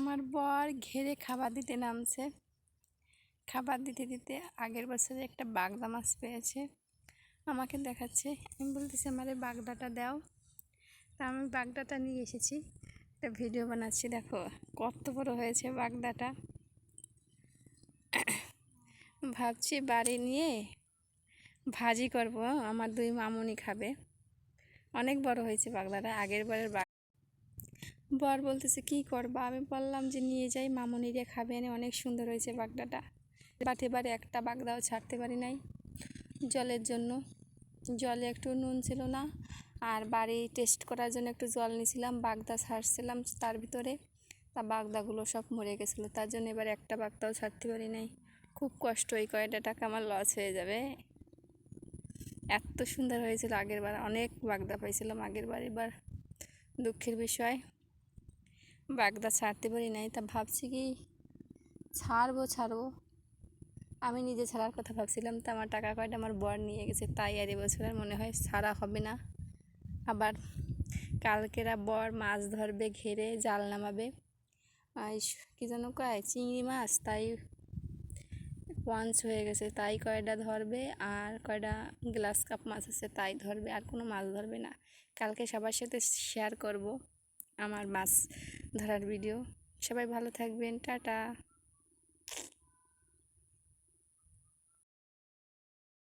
আমার বর ঘেরে খাবার দিতে নামছে। খাবার দিতে দিতে আগের বছরে একটা বাগদা মাছ পেয়েছে। আমাকে দেখাচ্ছে। আমি বলতেছি, আমার এই বাগদাটা দাও। তা আমি বাগদাটা নিয়ে এসেছি। একটা ভিডিও বানাচ্ছি, দেখো। কত বড় হয়েছে বাগদাটা। ভাবছি বাড়ি নিয়ে ভাজি করব। আমার দুই মামুনি খাবে। অনেক বড় হয়েছে বাগদাটা। আগের বারের বর বলতেছে, কি করবা? আমি বললাম যে, নিয়ে যাই মামুনিরে খাবে এনে অনেক সুন্দর হয়েছে বাগদাটা। বাট এবারে একটা বাগদাও ছাড়তে পারি নাই জলের জন্য। জলে একটু নুন ছিল না আর বাড়ি টেস্ট করার জন্য একটু জল নিয়েছিলাম, বাগদা ছাড়ছিলাম তার ভিতরে। তা বাগদাগুলো সব মরে গেছিল, তার জন্য এবার একটা বাগদাও ছাড়তে পারি নাই। খুব কষ্ট, এই কয়টা টাকা আমার লস হয়ে যাবে। এত সুন্দর হয়েছিল আগের বার অনেক বাগদা পাইছিলাম আগের বার এবার দুঃখের বিষয়। বাগদা ছাড়তে পারি নাই, তা ভাবছি কি ছাড়বো ছাড়বো। আমি নিজে ছাড়ার কথা ভাবছিলাম, তা আমার টাকা কয়টা আমার বর নিয়ে গেছে তাই আর এবছর আর মনে হয় ছাড়া হবে না। আবার কালকেরা বর মাছ ধরবে, ঘেরে জাল নামাবে। কী যেন কয়, চিংড়ি মাছ, তাই পঞ্চ হয়ে গেছে, তাই কয়টা ধরবে আর কয়টা গ্লাস কাপ মাছ আছে তাই ধরবে, আর কোনো মাছ ধরবে না। কালকে সবার সাথে শেয়ার করব। আমার মাছ ধরার ভিডিও সবাই ভালো থাকবেন টাটা।